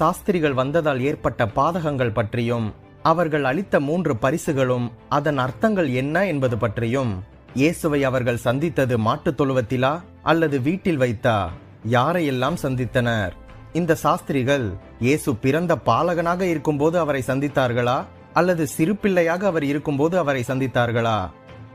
சாஸ்திரிகள் வந்ததால் ஏற்பட்ட பாதகங்கள் பற்றியும் அவர்கள் அளித்த மூன்று பரிசுகளும் அதன் அர்த்தங்கள் என்ன என்பது பற்றியும் இயேசுவை அவர்கள் சந்தித்தது மாட்டுத் தொழுவத்திலா அல்லது வீட்டில் வைத்தா? யாரையெல்லாம் சந்தித்தனர்? இந்த சாஸ்திரிகள் இயேசு பிறந்த பாலகனாக இருக்கும்போது அவரை சந்தித்தார்களா? அல்லது சிறு பிள்ளையாக அவர் இருக்கும்போது அவரை சந்தித்தார்களா?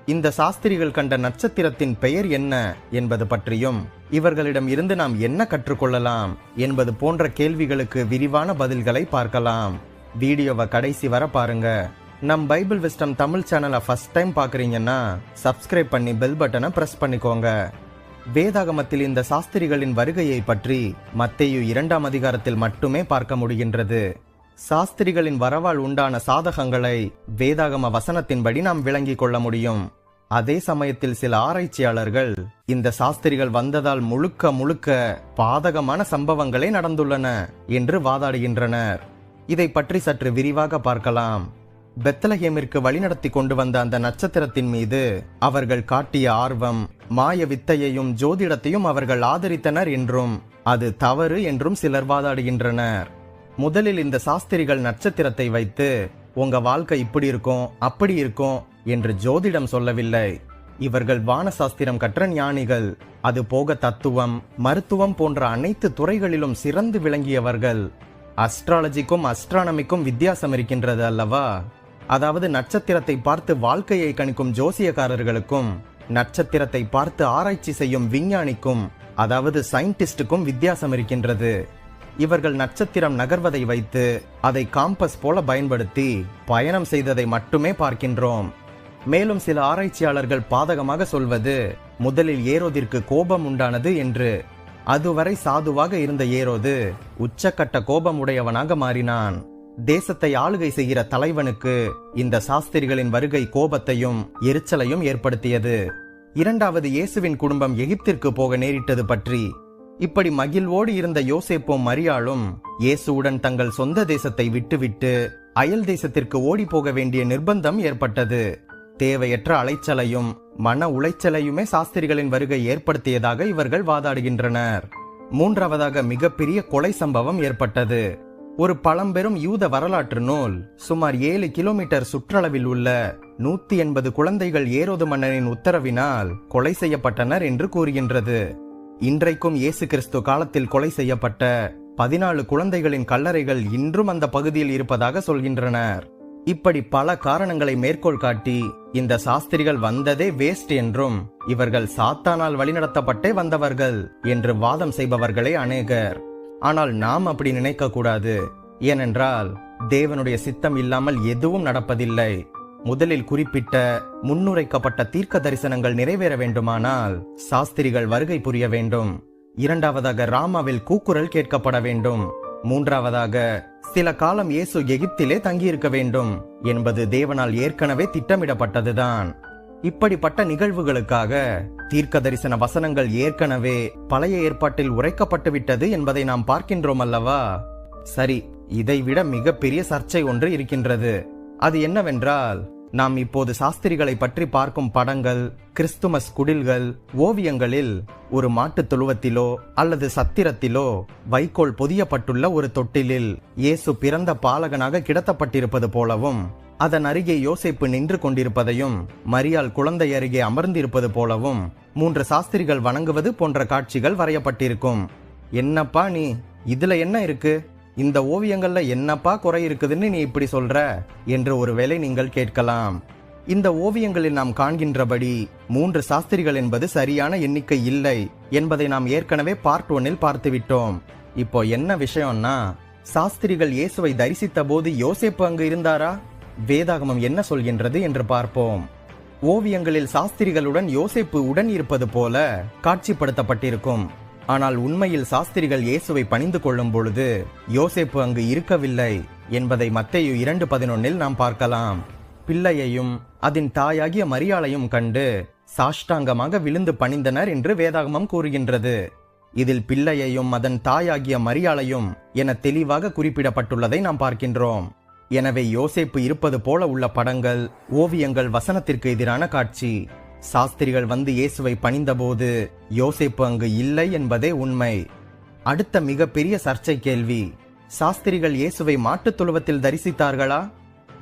இந்த சாஸ்திரிகள் கண்ட நட்சத்திரத்தின் பெயர் என்ன என்பது பற்றியும் இவர்களிடம் இருந்து நாம் என்ன கற்றுக்கொள்ளலாம் என்பது போன்ற கேள்விகளுக்கு விரிவான பதில்களை பார்க்கலாம். வீடியோவை கடைசி வர பாருங்க. நம் பைபிள் விஸ்டம் தமிழ் சேனலை ஃபர்ஸ்ட் டைம் பார்க்குறீங்கன்னா சப்ஸ்கிரைப் பண்ணி பெல் பட்டனை ப்ரெஸ் பண்ணிக்கோங்க. வேதாகமத்தில் இந்த சாஸ்திரிகளின் வருகையை பற்றி மத்தேயு இரண்டாம் அதிகாரத்தில் மட்டுமே பார்க்க முடிகின்றது. சாஸ்திரிகளின் வரவால் உண்டான சாதகங்களை வேதாகம வசனத்தின்படி நாம் விளங்கிக் கொள்ள முடியும். அதே சமயத்தில் சில ஆராய்ச்சியாளர்கள் இந்த சாஸ்திரிகள் வந்ததால் முழுக்க முழுக்க பாதகமான சம்பவங்களே நடந்துள்ளன என்று வாதாடுகின்றனர். இதை பற்றி சற்று விரிவாக பார்க்கலாம். பெத்தலஹேமிற்கு வழிநடத்தி கொண்டு வந்த அந்த நட்சத்திரத்தின் மீது அவர்கள் காட்டிய ஆர்வம் மாய வித்தையையும் ஜோதிடத்தையும் அவர்கள் ஆதரித்தனர் என்றும் அது தவறு என்றும் சிலர் வாதாடுகின்றனர். முதலில் இந்த சாஸ்திரிகள் நட்சத்திரத்தை வைத்து உங்க வாழ்க்கை இப்படி இருக்கும் அப்படி இருக்கும் என்று ஜோதிடம் சொல்லவில்லை. இவர்கள் வானசாஸ்திரம் கற்ற ஞானிகள் அது போக தத்துவம் மருத்துவம் போன்ற அனைத்து துறைகளிலும் சிறந்து விளங்கியவர்கள். அஸ்ட்ராலஜிக்கும் அஸ்ட்ரானமிக்கும் வித்தியாசம் இருக்கின்றது அல்லவா? அதாவது நட்சத்திரத்தை பார்த்து வாழ்க்கையை கணிக்கும் ஜோசியக்காரர்களுக்கும் நட்சத்திரத்தை பார்த்து ஆராய்ச்சி செய்யும் விஞ்ஞானிக்கும் அதாவது சயின்டிஸ்டுக்கும் வித்தியாசம் இருக்கின்றது. இவர்கள் நட்சத்திரம் நகர்வதை வைத்து அதை காம்பஸ் போல பயன்படுத்தி பயணம் செய்ததை மட்டுமே பார்க்கின்றோம். மேலும் சில ஆராய்ச்சியாளர்கள் பாதகமாக சொல்வது முதலில் ஏரோதிற்கு கோபம் உண்டானது என்று. அதுவரை சாதுவாக இருந்த ஏரோது உச்சக்கட்ட கோபம் உடையவனாக மாறினான். தேசத்தை ஆளுகை செய்கிற தலைவனுக்கு இந்த சாஸ்திரிகளின் வருகை கோபத்தையும் எரிச்சலையும் ஏற்படுத்தியது. இரண்டாவது இயேசுவின் குடும்பம் எகிப்திற்கு போக நேரிட்டது பற்றி. இப்படி மகிழ்வோடு இருந்த யோசேப்பும் மரியாளும் இயேசுவுடன் தங்கள் சொந்த தேசத்தை விட்டுவிட்டு அயல் தேசத்திற்கு ஓடி போக வேண்டிய நிர்பந்தம் ஏற்பட்டது. தேவையற்ற அலைச்சலையும் மன உளைச்சலையுமே சாஸ்திரிகளின் வருகை ஏற்படுத்தியதாக இவர்கள் வாதாடுகின்றனர். மூன்றாவதாக மிகப்பெரிய கொலை சம்பவம் ஏற்பட்டது. ஒரு பழம்பெரும் யூத வரலாற்று நூல் சுமார் ஏழு கிலோமீட்டர் சுற்றளவில் உள்ள நூத்தி எண்பது குழந்தைகள் ஏரோது மன்னனின் உத்தரவினால் கொலை செய்யப்பட்டனர் என்று கூறுகின்றது. இன்றைக்கும் இயேசு கிறிஸ்து காலத்தில் கொலை செய்யப்பட்ட பதினாலு குழந்தைகளின் கல்லறைகள் இன்றும் அந்த பகுதியில் இருப்பதாக சொல்கின்றனர். இப்படி பல காரணங்களை மேற்கோள் காட்டி இந்த சாஸ்திரிகள் வந்ததே வேஸ்ட் என்றும் இவர்கள் சாத்தானால் வழிநடத்தப்பட்டே வந்தவர்கள் என்று வாதம் செய்பவர்களே அநேகர். ஆனால் நாம் அப்படி நினைக்க கூடாது ஏனென்றால் தேவனுடைய சித்தம் இல்லாமல் எதுவும் நடப்பதில்லை. முதலில் குறிப்பிட்ட முன்னுரைக்கப்பட்ட தீர்க்க தரிசனங்கள் நிறைவேற வேண்டுமானால் சாஸ்திரிகள் வருகை புரிய வேண்டும். இரண்டாவதாக ராமாவில் கூக்குரல் கேட்கப்பட வேண்டும். மூன்றாவதாக சில காலம் இயேசு எகிப்திலே தங்கியிருக்க வேண்டும் என்பது தேவனால் ஏற்கனவே திட்டமிடப்பட்டதுதான். இப்படிப்பட்ட நிகழ்வுகளுக்காக தீர்க்க தரிசன வசனங்கள் ஏற்கனவே பழைய ஏற்பாட்டில் உரைக்கப்பட்டு விட்டது என்பதை நாம் பார்க்கின்றோம் அல்லவா? சரி இதைவிட மிகப்பெரிய சர்ச்சை ஒன்று இருக்கின்றது. அது என்னவென்றால் நாம் இப்போது சாஸ்திரிகளை பற்றி பார்க்கும் படங்கள் கிறிஸ்துமஸ் குடில்கள் ஓவியங்களில் ஒரு மாட்டுத் தொழுவத்திலோ அல்லது சத்திரத்திலோ வைக்கோல் பொதியப்பட்டுள்ள ஒரு தொட்டிலில் இயேசு பிறந்த பாலகனாக கிடத்தப்பட்டிருப்பது போலவும் அதன் அருகே யோசிப்பு நின்று கொண்டிருப்பதையும் மரியாள் குழந்தை அருகே அமர்ந்திருப்பது போலவும் மூன்று சாஸ்திரிகள் வணங்குவது போன்ற காட்சிகள் வரையப்பட்டிருக்கும். என்னப்பா நீ? இதுல என்ன இருக்கு? இந்த ஓவியங்களில் என்னப்பா குறை இருக்குதுன்னு நீ இப்படி சொல்ற? என்று ஒருவேளை நீங்கள் கேட்கலாம். இந்த ஓவியங்களில் நாம் காண்கின்றபடி மூன்று சாஸ்திரிகள் என்பது சரியான எண்ணிக்கை இல்லை என்பதை நாம் ஏற்கனவே பார்ட் ஒன்னில் பார்த்துவிட்டோம் இப்போ என்ன விஷயம்னா சாஸ்திரிகள் இயேசுவை தரிசித்த போது யோசேப்பு அங்கு இருந்தாரா? வேதாகமம் என்ன சொல்கின்றது என்று பார்ப்போம். ஓவியங்களில் சாஸ்திரிகளுடன் யோசேப்பு உடன் இருப்பது போல காட்சிப்படுத்தப்பட்டிருக்கும். ஆனால் உண்மையில் சாஸ்திரிகள் இயேசுவை பணிந்து கொள்ளும் பொழுது யோசேப்பு அங்கு இருக்கவில்லை என்பதை மத்தையு இரண்டு பதினொன்னில் நாம் பார்க்கலாம். பிள்ளையையும் அதன் தாயாகிய மரியாளையும் கண்டு சாஷ்டாங்கமாக விழுந்து பணிந்தனர் என்று வேதாகமம் கூறுகின்றது. இதில் பிள்ளையையும் அதன் தாயாகிய மரியாளையும் என தெளிவாக குறிப்பிடப்பட்டுள்ளதை நாம் பார்க்கின்றோம். எனவே யோசேப்பு இருப்பது போல உள்ள படங்கள் ஓவியங்கள் வசனத்திற்கு எதிரான காட்சி. சாஸ்திரிகள் வந்து இயேசுவை பணிந்தபோது யோசிப்பு அங்கு இல்லை என்பதே உண்மை. அடுத்த மிகப்பெரிய சர்ச்சை கேள்வி சாஸ்திரிகள் இயேசுவை மாட்டுத் தொழுவத்தில் தரிசித்தார்களா?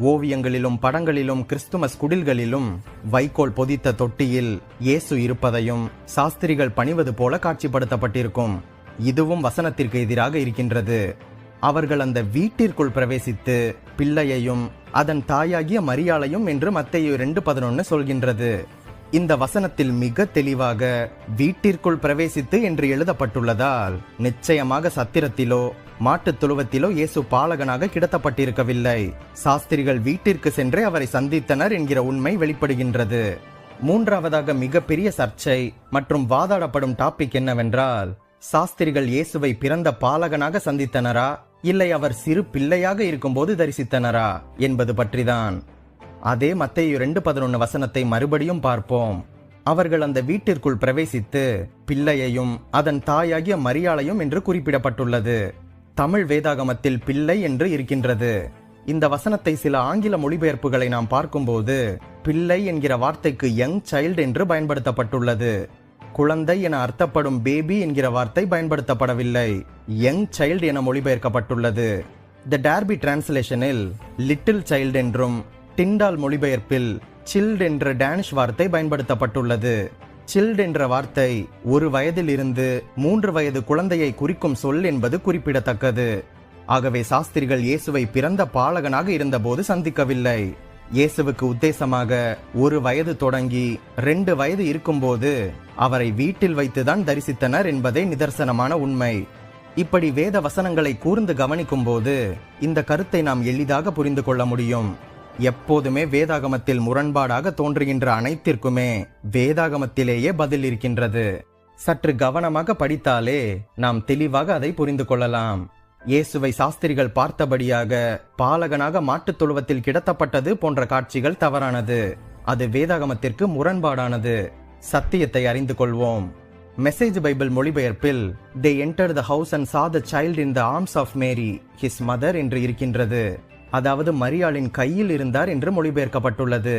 ஓவியங்களிலும் படங்களிலும் கிறிஸ்துமஸ் குடில்களிலும் வைக்கோல் பொதித்த தொட்டியில் இயேசு இருப்பதையும் சாஸ்திரிகள் பணிவது போல காட்சிப்படுத்தப்பட்டிருக்கும். இதுவும் வசனத்திற்கு எதிராக இருக்கின்றது. அவர்கள் அந்த வீட்டிற்குள் பிரவேசித்து பிள்ளையையும் அதன் தாயாகிய மரியாளையும் என்று மத்தேயு ரெண்டு பதினொன்னு சொல்கின்றது. இந்த வசனத்தில் மிக தெளிவாக வீட்டிற்குள் பிரவேசித்து என்று எழுதப்பட்டுள்ளதால் நிச்சயமாக சத்திரத்திலோ மாட்டுத் தொழுவத்திலோ இயேசு பாலகனாக கிடத்தப்பட்டிருக்கவில்லை. சாஸ்திரிகள் வீட்டிற்கு சென்றே அவரை சந்தித்தனர் என்கிற உண்மை வெளிப்படுகின்றது. மூன்றாவதாக மிகப்பெரிய சர்ச்சை மற்றும் வாதாடப்படும் டாபிக் என்னவென்றால் சாஸ்திரிகள் இயேசுவை பிறந்த பாலகனாக சந்தித்தனரா? இல்லை அவர் சிறு பிள்ளையாக இருக்கும்போது தரிசித்தனரா? என்பது பற்றிதான். அதே மத்தையு ரெண்டு பதினொன்னு வசனத்தை மறுபடியும் பார்ப்போம். அவர்கள் அந்த வீட்டிற்குள் பிரவேசித்து பிள்ளையையும் அதன் தாயாகிய மரியாளையும் என்று குறிப்பிடப்பட்டுள்ளது. தமிழ் வேதாகமத்தில் பிள்ளை என்று இருக்கின்றது. இந்த வசனத்தை சில ஆங்கில மொழிபெயர்ப்புகளை நாம் பார்க்கும்போது பிள்ளை என்கிற வார்த்தைக்கு யங் சைல்டு என்று பயன்படுத்தப்பட்டுள்ளது. குழந்தை என அர்த்தப்படும் பேபி என்கிற வார்த்தை பயன்படுத்தப்படவில்லை. யங் சைல்டு என மொழிபெயர்க்கப்பட்டுள்ளது. த டார்பி டிரான்ஸ்லேஷனில் லிட்டில் சைல்டு என்றும் டிண்டால் மொழிபெயர்ப்பில் சில்ட் என்ற டேனிஷ் வார்த்தை பயன்படுத்தப்பட்டுள்ளது. சில்ட் என்ற வார்த்தை ஒரு வயதிலிருந்து மூன்று வயது குழந்தையை குறிக்கும் சொல் என்பது குறிப்பிடத்தக்கது. ஆகவே சாஸ்திரிகள் இயேசுவை பிறந்த பாலகனாக இருந்தபோது சந்திக்கவில்லை. இயேசுவுக்கு உத்தேசமாக ஒரு வயது தொடங்கி ரெண்டு வயது இருக்கும்போது அவரை வீட்டில் வைத்துதான் தரிசித்தனர் என்பதே நிதர்சனமான உண்மை. இப்படி வேத வசனங்களை கூர்ந்து கவனிக்கும் போது இந்த கருத்தை நாம் எளிதாக புரிந்து கொள்ள முடியும். எப்போதுமே வேதாகமத்தில் முரண்பாடாக தோன்றுகின்ற அனைத்திற்குமே வேதாகமத்திலேயே பதில் இருக்கின்றது. சற்று கவனமாக படித்தாலே நாம் தெளிவாக அதை புரிந்து கொள்ளலாம். இயேசுவை சாஸ்திரிகள் பார்த்தபடியாக பாலகனாக மாட்டுத் தொழுவத்தில் கிடத்தப்பட்டது போன்ற காட்சிகள் தவறானது. அது வேதாகமத்திற்கு முரண்பாடானது. சத்தியத்தை அறிந்து கொள்வோம். மெசேஜ் பைபிள் மொழிபெயர்ப்பில் they enter the house and saw the child in the arms of Mary his mother என்று இருக்கின்றது. அதாவது மரியாளின் கையில் இருந்தார் என்று மொழிபெயர்க்கப்பட்டுள்ளது.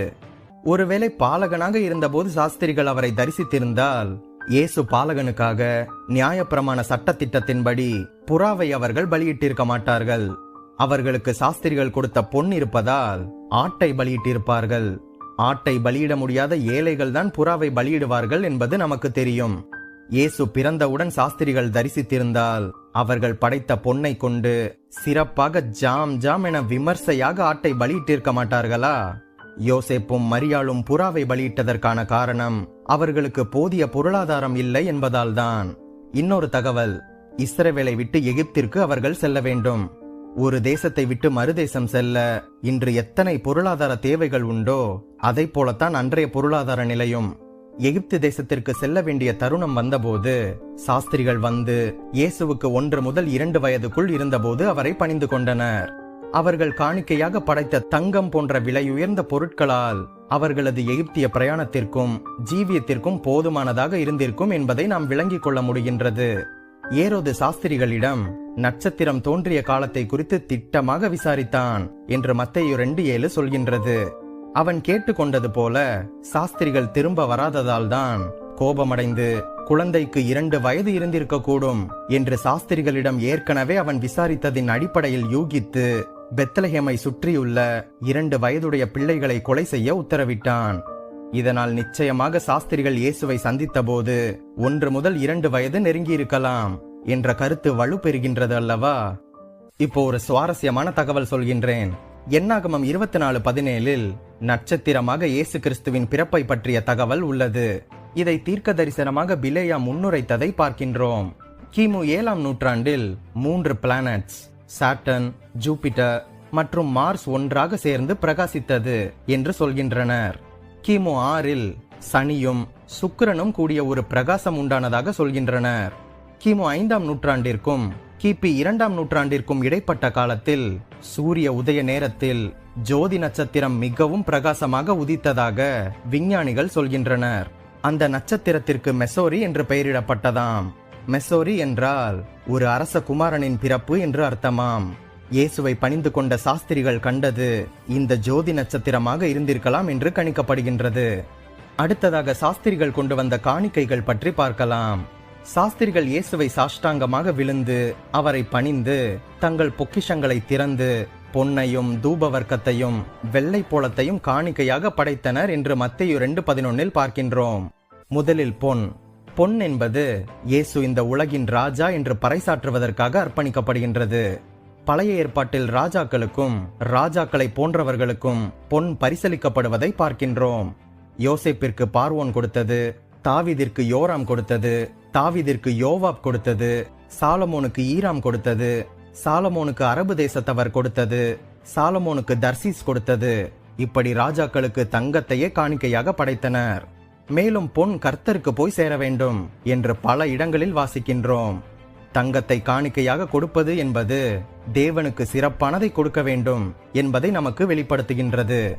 ஒருவேளை பாலகனாக இருந்தபோது சாஸ்திரிகள் அவரை தரிசித்திருந்தால் இயேசு பாலகனுக்காக நியாயப்பிரமாண சட்டத்திட்டத்தின்படி புறாவை அவர்கள் பலியிட்டிருக்க மாட்டார்கள். அவர்களுக்கு சாஸ்திரிகள் கொடுத்த பொன் இருப்பதால் ஆட்டை பலியிட்டிருப்பார்கள். ஆட்டை பலியிட முடியாத ஏழைகள் தான் புறாவை பலியிடுவார்கள் என்பது நமக்கு தெரியும். இயேசு பிறந்தவுடன் சாஸ்திரிகள் தரிசித்திருந்தால் அவர்கள் படைத்த பொன்னை கொண்டு சிறப்பாக ஜாம் ஜாம் என விமர்சையாக ஆட்டை பலியிட்டிருக்க மாட்டார்களா? யோசேப்பும் மரியாளும் புறாவை பலியிட்டதற்கான காரணம் அவர்களுக்கு போதிய பொருளாதாரம் இல்லை என்பதால்தான். இன்னொரு தகவல் இஸ்ரேவேலை விட்டு எகிப்திற்கு அவர்கள் செல்ல வேண்டும். ஒரு தேசத்தை விட்டு மறுதேசம் செல்ல இன்று எத்தனை பொருளாதார தேவைகள் உண்டோ அதை போலத்தான் அன்றைய பொருளாதார நிலையும். எகிப்து தேசத்திற்கு செல்ல வேண்டிய தருணம் வந்தபோது சாஸ்திரிகள் வந்து இயேசுவுக்கு ஒன்று முதல் இரண்டு வயதுக்குள் இருந்தபோது அவரை பணிந்து கொண்டனர். அவர்கள் காணிக்கையாக படைத்த தங்கம் போன்ற விலையுயர்ந்த பொருட்களால் அவர்களது எகிப்திய பிரயாணத்திற்கும் ஜீவியத்திற்கும் போதுமானதாக இருந்திருக்கும் என்பதை நாம் விளங்கிக் கொள்ள முடிகின்றது. ஏரோது சாஸ்திரிகளிடம் நட்சத்திரம் தோன்றிய காலத்தை குறித்து திட்டமாக விசாரித்தான் என்று மத்தையு ரெண்டு ஏழு சொல்கின்றது. அவன் கேட்டுக்கொண்டது போல சாஸ்திரிகள் திரும்ப வராததால் தான் கோபமடைந்து குழந்தைக்கு இரண்டு வயது இருந்திருக்க கூடும் என்று சாஸ்திரிகளிடம் ஏற்கனவே அவன் விசாரித்ததின் அடிப்படையில் யூகித்து பெத்தலஹேமை சுற்றியுள்ள இரண்டு வயதுடைய பிள்ளைகளை கொலை செய்ய உத்தரவிட்டான். இதனால் நிச்சயமாக சாஸ்திரிகள் இயேசுவை சந்தித்தபோது ஒன்று முதல் இரண்டு வயது நெருங்கியிருக்கலாம் என்ற கருத்து வலுப்பெறுகின்றது அல்லவா? இப்போ ஒரு சுவாரஸ்யமான தகவல் சொல்கின்றேன். எண்ணாகமம் இருபத்தி நாலு பதினேழில் நட்சத்திரமாக இயேசு கிறிஸ்துவின் பிறப்பை பற்றிய தகவல் உள்ளது. இதை தீர்க்க தரிசனமாக பிலேயா முன்னுரைத்ததை பார்க்கின்றோம். கிமு ஏழாம் நூற்றாண்டில் மூன்று பிளானட்ஸ் சாட்டன் ஜூபிட்டர் மற்றும் மார்ஸ் ஒன்றாக சேர்ந்து பிரகாசித்தது என்று சொல்கின்றனர். கிமு ஆறில் சனியும் சுக்கிரனும் கூடிய ஒரு பிரகாசம் உண்டானதாக சொல்கின்றனர். கிமு ஐந்தாம் நூற்றாண்டிற்கும் கிபி இரண்டாம் நூற்றாண்டிற்கும் இடைப்பட்ட காலத்தில் சூரிய உதய நேரத்தில் ஜோதி நட்சத்திரம் மிகவும் பிரகாசமாக உதித்ததாக விஞ்ஞானிகள் சொல்கின்றனர். அந்த நட்சத்திரத்திற்கு மெசோரி என்று பெயரிடப்பட்டதாம். மெசோரி என்றால் ஒரு அரச குமாரனின் பிறப்பு என்று அர்த்தமாம். இயேசுவை பணிந்து கொண்ட சாஸ்திரிகள் கண்டது இந்த ஜோதி நட்சத்திரமாக இருந்திருக்கலாம் என்று கணிக்கப்படுகின்றது. அடுத்ததாக சாஸ்திரிகள் கொண்டு வந்த காணிக்கைகள் பற்றி பார்க்கலாம். சாஸ்திரிகள் இயேசுவை சாஷ்டாங்கமாக விழுந்து அவரை பணிந்து தங்கள் பொக்கிஷங்களை திறந்து பொன்னையும் தூபவர்க்கத்தையும் வெள்ளை போலத்தையும் காணிக்கையாக படைத்தனர் என்று மத்தையு ரெண்டு பதினொன்னில் பார்க்கின்றோம். முதலில் பொன். பொன் என்பது இயேசு இந்த உலகின் ராஜா என்று பறைசாற்றுவதற்காக அர்ப்பணிக்கப்படுகின்றது. பழைய ஏற்பாட்டில் ராஜாக்களுக்கும் ராஜாக்களை போன்றவர்களுக்கும் பொன் பரிசளிக்கப்படுவதை பார்க்கின்றோம். யோசேப்பிற்கு பார்வோன் கொடுத்தது தாவிதிற்கு யோராம் கொடுத்தது தாவிதிற்கு யோவாப் கொடுத்தது சாலமோனுக்கு ஈராம் கொடுத்தது சாலமோனுக்கு அரபு தேசத்தவர் கொடுத்தது சாலமோனுக்கு தர்சீஸ் கொடுத்தது. இப்படி ராஜாக்களுக்கு தங்கத்தையே காணிக்கையாக படைத்தனர். மேலும் பொன் கர்த்தருக்கு போய் சேர வேண்டும் என்று பல இடங்களில் வாசிக்கின்றோம். தங்கத்தை காணிக்கையாக கொடுப்பது என்பது தேவனுக்கு சிறப்பானதை கொடுக்க வேண்டும் என்பதை நமக்கு வெளிப்படுத்துகின்றது.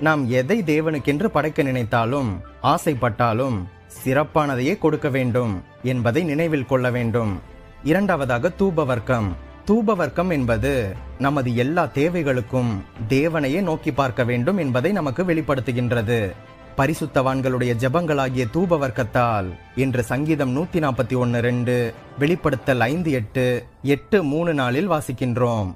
நாம் எதை தேவனுக்கென்று படைக்க நினைத்தாலும் ஆசைப்பட்டாலும் சிறப்பானதையே கொடுக்க வேண்டும் என்பதை நினைவில் கொள்ள வேண்டும். இரண்டாவதாக தூபவர்க்கம். தூபவர்க்கம் என்பது நமது எல்லா தேவைகளுக்கும் தேவனையே நோக்கி பார்க்க வேண்டும் என்பதை நமக்கு வெளிப்படுத்துகின்றது. பரிசுத்தவான்களுடைய ஜெபங்களாகிய தூபவர்க்கத்தால் என்று சங்கீதம் நூத்தி நாற்பத்தி ஒன்னு ரெண்டு வெளிப்படுத்தல் ஐந்து எட்டு எட்டு மூணு நாளில் வாசிக்கின்றோம்.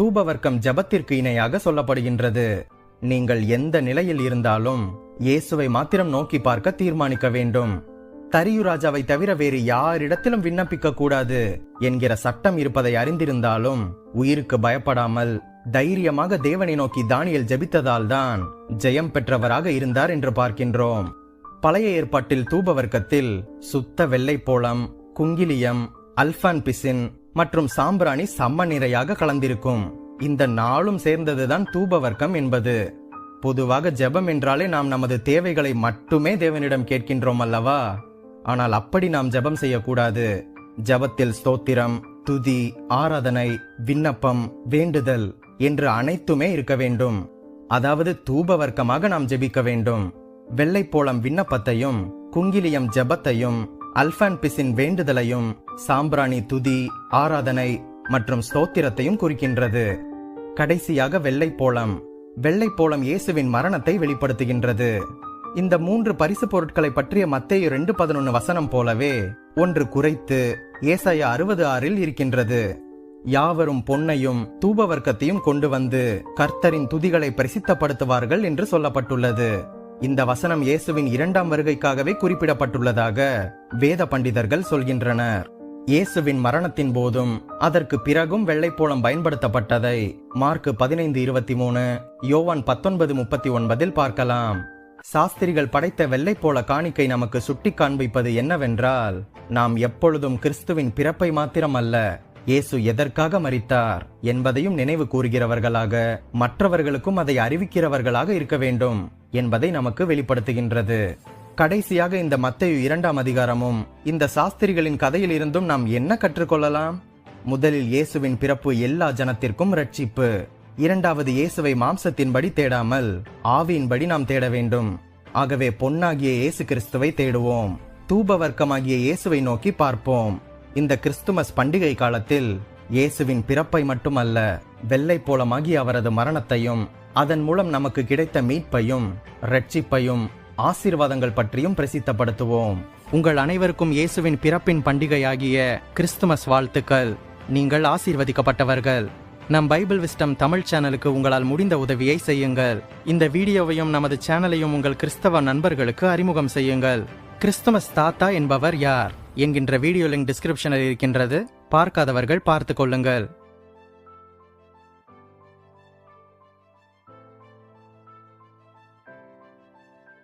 தூபவர்க்கம் ஜெபத்திற்கு இணையாக சொல்லப்படுகின்றது. நீங்கள் எந்த நிலையில் இருந்தாலும் இயேசுவை மாத்திரம் நோக்கி பார்க்க தீர்மானிக்க வேண்டும். தரியுராஜாவை தவிர வேறு யாரிடத்திலும் விண்ணப்பிக்க கூடாது என்கிற சட்டம் இருப்பதை அறிந்திருந்தாலும் உயிருக்கு பயப்படாமல் தைரியமாக தேவனை நோக்கி தானியல் ஜெபித்ததால்தான் ஜெயம் பெற்றவராக இருந்தார் என்று பார்க்கின்றோம். பழைய ஏற்பாட்டில் தூபவர்க்கத்தில் சுத்த வெள்ளைப்போளம் குங்கிலியம் அல்பான் பிசின் மற்றும் சாம்பிராணி சம்ம நிறையாக கலந்திருக்கும். இந்த நாளும் சேர்ந்ததுதான் தூபவர்க்கம் என்பது. பொதுவாக ஜெபம் என்றாலே நாம் நமது தேவைகளை மட்டுமே தேவனிடம் கேட்கின்றோம் அல்லவா? ஆனால் அப்படி நாம் ஜெபம் செய்யக்கூடாது. ஜெபத்தில் ஸ்தோத்திரம் துதி ஆராதனை விண்ணப்பம் வேண்டுதல் என்று அனைத்துமே இருக்க வேண்டும். அதாவது தூபவர்க்கமாக நாம் ஜெபிக்க வேண்டும். வெள்ளைப்போளம் விண்ணப்பத்தையும் குங்கிலியம் ஜெபத்தையும் அல்பான்பிசின் வேண்டுதலையும் சாம்பிராணி துதி ஆராதனை மற்றும் ஸ்தோத்திரத்தையும் குறிக்கின்றது. கடைசியாக வெள்ளைப்போளம் வெள்ளைப்போளம் இயேசுவின் மரணத்தை வெளிப்படுத்துகின்றது. இந்த மூன்று பரிசு பொருட்களை பற்றிய மத்திய ரெண்டு பதினொன்னு வசனம் போலவே ஒன்று குறைத்து ஏசாயா அறுபது ஆறில் இருக்கின்றது. யாவரும் பொன்னையும் தூபவர்க்கத்தையும் கொண்டு வந்து கர்த்தரின் துதிகளை பிரசித்தப்படுத்துவார்கள் என்று சொல்லப்பட்டுள்ளது. இந்த வசனம் இயேசுவின் இரண்டாம் வருகைக்காகவே குறிப்பிடப்பட்டுள்ளதாக வேத பண்டிதர்கள் சொல்கின்றனர். இயேசுவின் மரணத்தின் போதும் அதற்கு பிறகும் வெள்ளைப்போளம் பயன்படுத்தப்பட்டதை மார்க் பதினைந்து இருபத்தி மூணு யோவான் பத்தொன்பது முப்பத்தி ஒன்பதில் பார்க்கலாம். சாஸ்திரிகள் படைத்த வெள்ளைப்போல காணிக்கை நமக்கு சுட்டி காண்பிப்பது என்னவென்றால் நாம் எப்பொழுதும் கிறிஸ்துவின் பிறப்பை மாத்திரமல்ல இயேசு எதற்காக மரித்தார் என்பதையும் நினைவு கூறுகிறவர்களாக மற்றவர்களுக்கும் அதை அறிவிக்கிறவர்களாக இருக்க வேண்டும் என்பதை நமக்கு வெளிப்படுத்துகின்றது. கடைசியாக இந்த மத்தையு இரண்டாம் அதிகாரமும் இந்த சாஸ்திரிகளின் கதையில் இருந்தும் நாம் என்ன கற்றுக்கொள்ளலாம்? முதலில் இயேசுவின் பிறப்பு எல்லா ஜனத்திற்கும் ரட்சிப்பு இரண்டாவது இயேசுவை மாம்சத்தின்படி தேடாமல் ஆவியின்படி நாம் தேட வேண்டும். ஆகவே பொன்னாகிய இயேசு கிறிஸ்துவை தேடுவோம். தூபவர்க்கமாகிய இயேசுவை நோக்கி பார்ப்போம். இந்த கிறிஸ்துமஸ் பண்டிகை காலத்தில் இயேசுவின் பிறப்பை மட்டுமல்ல வெள்ளை போலமாகி அவரது மரணத்தையும் அதன் மூலம் நமக்கு கிடைத்த மீட்பையும் ரட்சிப்பையும் ஆசீர்வாதங்கள் பற்றியும் பிரசித்தப்படுத்துவோம். உங்கள் அனைவருக்கும் இயேசுவின் பிறப்பின் பண்டிகையாகிய கிறிஸ்துமஸ் வாழ்த்துக்கள். நீங்கள் ஆசீர்வதிக்கப்பட்டவர்கள். நம் பைபிள் விஸ்டம் தமிழ் சேனலுக்கு உங்களால் முடிந்த உதவியை செய்யுங்கள். இந்த வீடியோவையும் நமது சேனலையும் உங்கள் கிறிஸ்தவ நண்பர்களுக்கு அறிமுகம் செய்யுங்கள். கிறிஸ்துமஸ் தாத்தா என்பவர் யார்? என்கின்ற வீடியோ லிங்க் டிஸ்கிரிப்ஷனில் இருக்கின்றது. பார்க்காதவர்கள் பார்த்து கொள்ளுங்கள்.